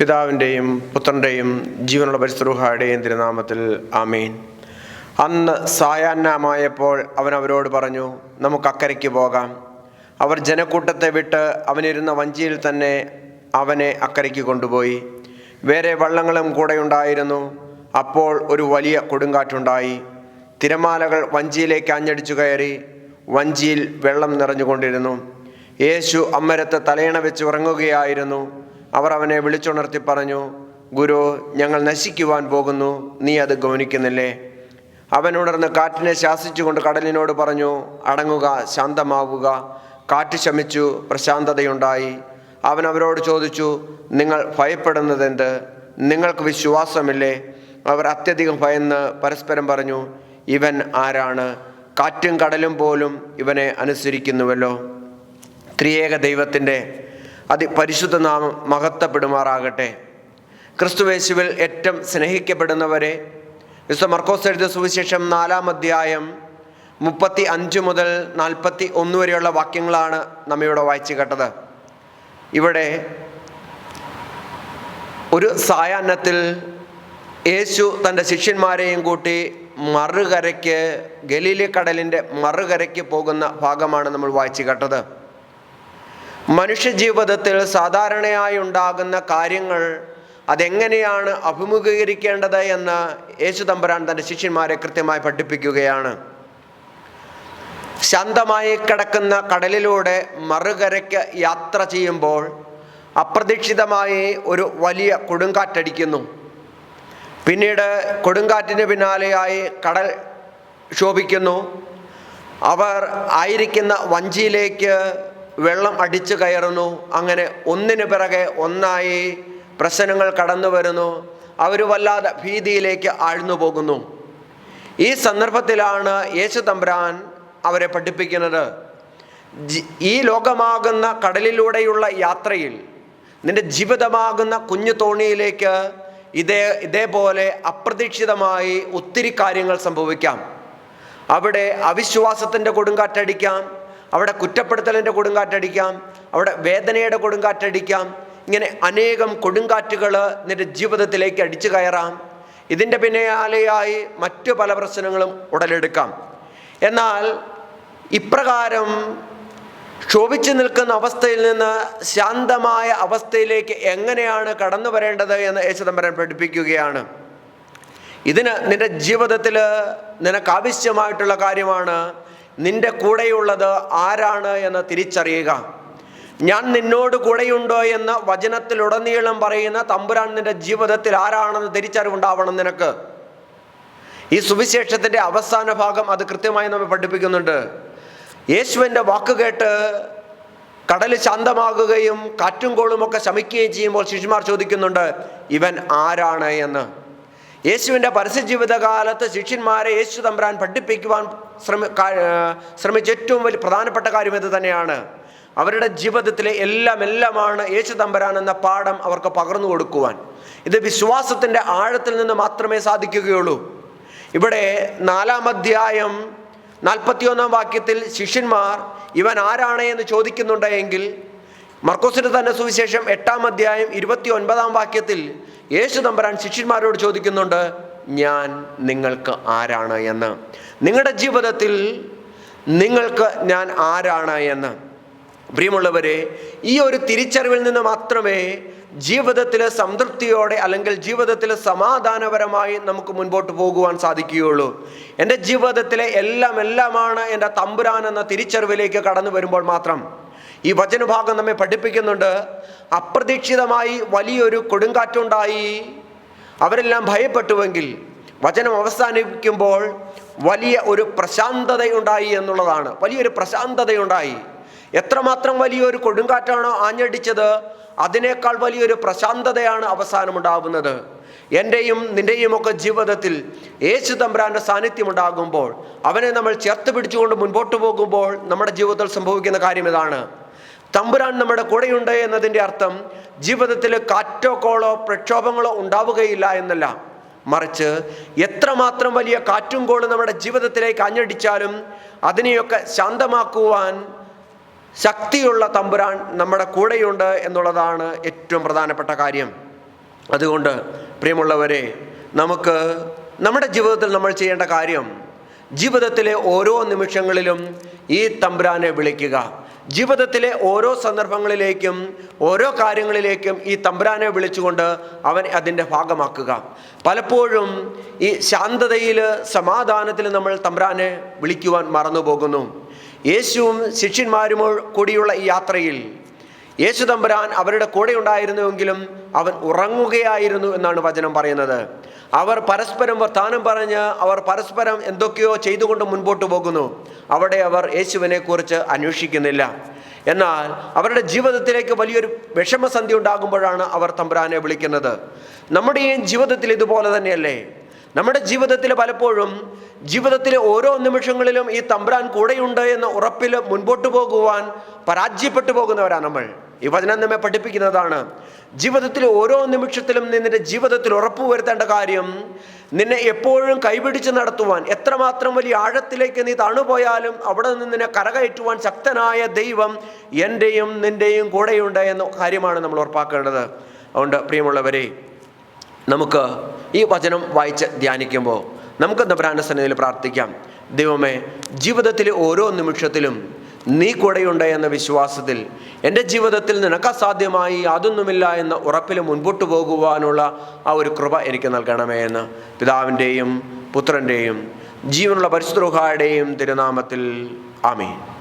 പിതാവിന്റെയും പുത്രന്റെയും ജീവനുള്ള പരിശുദ്ധരുഹായുടെയും തിരുനാമത്തിൽ ആമീൻ. അന്ന് സായാഹ്നമായപ്പോൾ അവൻ അവരോട് പറഞ്ഞു നമുക്ക് അക്കരയ്ക്ക് പോകാം. അവർ ജനക്കൂട്ടത്തെ വിട്ട് അവനിരുന്ന വഞ്ചിയിൽ തന്നെ അവനെ അക്കരയ്ക്ക് കൊണ്ടുപോയി. വേറെ വള്ളങ്ങളും കൂടെ ഉണ്ടായിരുന്നു. അപ്പോൾ ഒരു വലിയ കൊടുങ്കാറ്റുണ്ടായി. തിരമാലകൾ വഞ്ചിയിലേക്ക് ആഞ്ഞടിച്ചു കയറി വഞ്ചിയിൽ വെള്ളം നിറഞ്ഞുകൊണ്ടിരുന്നു. യേശു അമ്മരത്ത് തലയണ വെച്ച് ഉറങ്ങുകയായിരുന്നു. അവർ അവനെ വിളിച്ചുണർത്തി പറഞ്ഞു ഗുരു ഞങ്ങൾ നശിക്കുവാൻ പോകുന്നു. നീ അത് ഗൗനിക്കുന്നില്ലേ? അവൻ ഉണർന്ന് കാറ്റിനെ ശാസിച്ചുകൊണ്ട് കടലിനോട് പറഞ്ഞു അടങ്ങുക ശാന്തമാവുക. കാറ്റ് ശമിച്ചു പ്രശാന്തതയുണ്ടായി. അവൻ അവരോട് ചോദിച്ചു നിങ്ങൾ ഭയപ്പെടുന്നതെന്ത്? നിങ്ങൾക്ക് വിശ്വാസമില്ലേ? അവർ അത്യധികം ഭയന്ന് പരസ്പരം പറഞ്ഞു ഇവൻ ആരാണ്? കാറ്റും കടലും പോലും ഇവനെ അനുസരിക്കുന്നുവല്ലോ. ത്രിയേക ദൈവത്തിന്റെ അതിപരിശുദ്ധ നാമം മഹത്വപ്പെടുമാറാകട്ടെ. ക്രിസ്തുവേശുവിൽ ഏറ്റവും സ്നേഹിക്കപ്പെടുന്നവരെ വിശ്വ മർക്കോസ് എഴുതിയ സുവിശേഷം നാലാം അധ്യായം മുപ്പത്തി അഞ്ച് മുതൽ നാൽപ്പത്തി ഒന്ന് വരെയുള്ള വാക്യങ്ങളാണ് നമ്മ വായിച്ചു കേട്ടത് ഇവിടെ ഒരു സായാഹ്നത്തിൽ യേശു തന്റെ ശിഷ്യന്മാരെയും കൂട്ടി മറുകരയ്ക്ക് ഗലീലി കടലിന്റെ മറുകരയ്ക്ക് പോകുന്ന ഭാഗമാണ് നമ്മൾ വായിച്ചു കേട്ടത് മനുഷ്യജീവിതത്തിൽ സാധാരണയായി ഉണ്ടാകുന്ന കാര്യങ്ങൾ അതെങ്ങനെയാണ് അഭിമുഖീകരിക്കേണ്ടത് എന്ന് യേശു തമ്പുരാൻ തന്റെ ശിഷ്യന്മാരെ കൃത്യമായി പഠിപ്പിക്കുകയാണ്. ശാന്തമായി കിടക്കുന്ന കടലിലൂടെ മറുകരയ്ക്ക് യാത്ര ചെയ്യുമ്പോൾ അപ്രതീക്ഷിതമായി ഒരു വലിയ കൊടുങ്കാറ്റടിക്കുന്നു. പിന്നീട് കൊടുങ്കാറ്റിന് പിന്നാലെയായി കടൽ ശോഭിക്കുന്നു. അവർ ആയിരിക്കുന്ന വഞ്ചിയിലേക്ക് വെള്ളം അടിച്ചു കയറുന്നു. അങ്ങനെ ഒന്നിനു പിറകെ ഒന്നായി പ്രശ്നങ്ങൾ കടന്നു വരുന്നു. അവർ വല്ലാതെ ഭീതിയിലേക്ക് ആഴ്ന്നു പോകുന്നു. ഈ സന്ദർഭത്തിലാണ് യേശു തമ്പുരാൻ അവരെ പഠിപ്പിക്കുന്നത്. ഈ ലോകമാകുന്ന കടലിലൂടെയുള്ള യാത്രയിൽ നിന്റെ ജീവിതമാകുന്ന കുഞ്ഞു തോണിയിലേക്ക് ഇതേ ഇതേപോലെ അപ്രതീക്ഷിതമായി ഒത്തിരി കാര്യങ്ങൾ സംഭവിക്കാം. അവിടെ അവിശ്വാസത്തിന്റെ കൊടുങ്കാറ്റടിക്കാം. അവിടെ കുറ്റപ്പെടുത്തലിന്റെ കൊടുങ്കാറ്റടിക്കാം അവിടെ വേദനയുടെ കൊടുങ്കാറ്റടിക്കാം ഇങ്ങനെ അനേകം കൊടുങ്കാറ്റുകൾ നിന്റെ ജീവിതത്തിലേക്ക് അടിച്ചു കയറാം. ഇതിന്റെ പിന്നാലെയായി മറ്റു പല പ്രശ്നങ്ങളും ഉടലെടുക്കാം. എന്നാൽ ഇപ്രകാരം ക്ഷോഭിച്ചു നിൽക്കുന്ന അവസ്ഥയിൽ നിന്ന് ശാന്തമായ അവസ്ഥയിലേക്ക് എങ്ങനെയാണ് കടന്നു വരേണ്ടത് എന്ന് യേശുദമ്പരൻ പഠിപ്പിക്കുകയാണ്. ഇതിന് നിന്റെ ജീവിതത്തിൽ നിനക്കാവശ്യമായിട്ടുള്ള കാര്യമാണ് നിന്റെ കൂടെയുള്ളത് ആരാണ് എന്ന് തിരിച്ചറിയുക. ഞാൻ നിന്നോട് കൂടെയുണ്ടോ എന്ന് വചനത്തിലുടനീളം പറയുന്ന തമ്പുരാൻ നിന്റെ ജീവിതത്തിൽ ആരാണെന്ന് തിരിച്ചറിവുണ്ടാവണം നിനക്ക്. ഈ സുവിശേഷത്തിന്റെ അവസാന ഭാഗം അത് കൃത്യമായി നമ്മെ പഠിപ്പിക്കുന്നുണ്ട്. യേശുവിന്റെ വാക്ക് കേട്ട് കടൽ ശാന്തമാകുകയും കാറ്റും കോളുമൊക്കെ ശമിക്കുകയും ചെയ്യുമ്പോൾ ശിശുമാർ ചോദിക്കുന്നുണ്ട് ഇവൻ ആരാണ് എന്ന്? യേശുവിന്റെ പരസ്യജീവിതകാലത്ത് ശിഷ്യന്മാരെ യേശു തമ്പുരാൻ പഠിപ്പിക്കുവാൻ ശ്രമി ശ്രമിച്ച ഏറ്റവും വലിയ പ്രധാനപ്പെട്ട കാര്യം ഇത് തന്നെയാണ്. അവരുടെ ജീവിതത്തിലെ എല്ലാം എല്ലാമാണ് യേശു തമ്പുരാൻ എന്ന പാഠം അവർക്ക് പകർന്നു കൊടുക്കുവാൻ. ഇത് വിശ്വാസത്തിന്റെ ആഴത്തിൽ നിന്ന് മാത്രമേ സാധിക്കുകയുള്ളൂ. ഇവിടെ നാലാം അധ്യായം നാൽപ്പത്തിയൊന്നാം വാക്യത്തിൽ ശിഷ്യന്മാർ ഇവൻ ആരാണ്? എന്ന് ചോദിക്കുന്നുണ്ട് എങ്കിൽ മർക്കോസിന്റെ തന്നെ സുവിശേഷം എട്ടാം അധ്യായം ഇരുപത്തി ഒൻപതാം വാക്യത്തിൽ യേശു തമ്പരാൻ ശിഷ്യന്മാരോട് ചോദിക്കുന്നുണ്ട് ഞാൻ നിങ്ങൾക്ക് ആരാണ് എന്ന്? നിങ്ങളുടെ ജീവിതത്തിൽ നിങ്ങൾക്ക് ഞാൻ ആരാണ് എന്ന്? പ്രിയമുള്ളവരെ ഈ ഒരു തിരിച്ചറിവിൽ നിന്ന് മാത്രമേ ജീവിതത്തിലെ സംതൃപ്തിയോടെ അല്ലെങ്കിൽ ജീവിതത്തിൽ സമാധാനപരമായി നമുക്ക് മുൻപോട്ട് പോകുവാൻ സാധിക്കുകയുള്ളൂ. എന്റെ ജീവിതത്തിലെ എല്ലാം എല്ലാമാണ് എന്റെ തമ്പുരാൻ എന്ന തിരിച്ചറിവിലേക്ക് കടന്നു വരുമ്പോൾ മാത്രം. ഈ വചനഭാഗം നമ്മെ പഠിപ്പിക്കുന്നുണ്ട്. അപ്രതീക്ഷിതമായി വലിയൊരു കൊടുങ്കാറ്റുണ്ടായി. അവരെല്ലാം ഭയപ്പെട്ടുവെങ്കിൽ വചനം അവസാനിപ്പിക്കുമ്പോൾ വലിയ ഒരു പ്രശാന്തതയുണ്ടായി എന്നുള്ളതാണ്. വലിയൊരു പ്രശാന്തതയുണ്ടായി. എത്രമാത്രം വലിയൊരു കൊടുങ്കാറ്റാണോ ആഞ്ഞടിച്ചത് അതിനേക്കാൾ വലിയൊരു പ്രശാന്തതയാണ് അവസാനമുണ്ടാകുന്നത് എന്റെയും നിന്റെയും ഒക്കെ ജീവിതത്തിൽ യേശു തമ്പ്രാന്റെ സാന്നിധ്യം ഉണ്ടാകുമ്പോൾ അവനെ നമ്മൾ ചേർത്ത് പിടിച്ചുകൊണ്ട് മുൻപോട്ട് പോകുമ്പോൾ നമ്മുടെ ജീവിതത്തിൽ സംഭവിക്കുന്ന കാര്യം ഇതാണ്. തമ്പുരാൻ നമ്മുടെ കൂടെയുണ്ട് എന്നതിന്റെ അർത്ഥം ജീവിതത്തിൽ കാറ്റോ കോളോ പ്രക്ഷോഭങ്ങളോ ഉണ്ടാവുകയില്ല എന്നല്ല. മറിച്ച് എത്രമാത്രം വലിയ കാറ്റും കോളും നമ്മുടെ ജീവിതത്തിലേക്ക് അഞ്ഞടിച്ചാലും അതിനെയൊക്കെ ശാന്തമാക്കുവാൻ ശക്തിയുള്ള തമ്പുരാൻ നമ്മുടെ കൂടെയുണ്ട് എന്നുള്ളതാണ് ഏറ്റവും പ്രധാനപ്പെട്ട കാര്യം. അതുകൊണ്ട് പ്രിയമുള്ളവരെ നമുക്ക് നമ്മുടെ ജീവിതത്തിൽ നമ്മൾ ചെയ്യേണ്ട കാര്യം ജീവിതത്തിലെ ഓരോ നിമിഷങ്ങളിലും ഈ തമ്പുരാനെ വിളിക്കുക. ജീവിതത്തിലെ ഓരോ സന്ദർഭങ്ങളിലേക്കും ഓരോ കാര്യങ്ങളിലേക്കും ഈ തമ്പുരാനെ വിളിച്ചുകൊണ്ട് അവൻ അതിന്റെ ഭാഗമാക്കുക. പലപ്പോഴും ഈ ശാന്തതയിൽ സമാധാനത്തിൽ നമ്മൾ തമ്പുരാനെ വിളിക്കുവാൻ മറന്നുപോകുന്നു. യേശുവും ശിഷ്യന്മാരും കൂടിയുള്ള ഈ യാത്രയിൽ യേശു തമ്പുരാൻ അവരുടെ കൂടെ ഉണ്ടായിരുന്നുവെങ്കിലും അവൻ ഉറങ്ങുകയായിരുന്നു എന്നാണ് വചനം പറയുന്നത്. അവർ പരസ്പരം വർത്താനം പറഞ്ഞ് അവർ പരസ്പരം എന്തൊക്കെയോ ചെയ്തുകൊണ്ട് മുൻപോട്ട് പോകുന്നു. അവിടെ അവർ യേശുവിനെക്കുറിച്ച് അന്വേഷിക്കുന്നില്ല. എന്നാൽ അവരുടെ ജീവിതത്തിലേക്ക് വലിയൊരു വിഷമസന്ധി ഉണ്ടാകുമ്പോഴാണ് അവർ തമ്പുരാനെ വിളിക്കുന്നത്. നമ്മുടെ ഈ ജീവിതത്തിൽ ഇതുപോലെ തന്നെയല്ലേ? നമ്മുടെ ജീവിതത്തിൽ പലപ്പോഴും ജീവിതത്തിലെ ഓരോ നിമിഷങ്ങളിലും ഈ തമ്പുരാൻ കൂടെയുണ്ട് എന്ന ഉറപ്പിൽ മുൻപോട്ട് പോകുവാൻ പരാജയപ്പെട്ടു പോകുന്നവരാണ് നമ്മൾ. ഈ വചനം നമ്മെ പഠിപ്പിക്കുന്നതാണ്. ജീവിതത്തിൽ ഓരോ നിമിഷത്തിലും നിന്റെ ജീവിതത്തിൽ ഉറപ്പ് വരുത്തേണ്ട കാര്യം നിന്നെ എപ്പോഴും കൈപിടിച്ച് നടത്തുവാൻ എത്രമാത്രം വലിയ ആഴത്തിലേക്ക് നീ തണുപോയാലും അവിടെ നിന്ന് നിന്നെ കരകയറ്റുവാൻ ശക്തനായ ദൈവം എന്റെയും നിന്റെയും കൂടെയുണ്ട് എന്ന കാര്യമാണ് നമ്മൾ ഉറപ്പാക്കേണ്ടത്. അതുകൊണ്ട് പ്രിയമുള്ളവരെ നമുക്ക് ഈ വചനം വായിച്ച് ധ്യാനിക്കുമ്പോൾ നമുക്ക് നബ്രാന സന്നിധിയിൽ പ്രാർത്ഥിക്കാം. ദൈവമേ ജീവിതത്തിലെ ഓരോ നിമിഷത്തിലും നീ കൂടെയുണ്ട് എന്ന വിശ്വാസത്തിൽ എന്റെ ജീവിതത്തിൽ നിനക്ക് അസാധ്യമായി അതൊന്നുമില്ല എന്ന ഉറപ്പിൽ മുൻപോട്ട് പോകുവാനുള്ള ആ ഒരു കൃപ എനിക്ക് നൽകണമേ എന്ന് പിതാവിന്റെയും പുത്രന്റെയും ജീവനുള്ള പരിശുദ്ധ തിരുനാമത്തിൽ. ആമേൻ.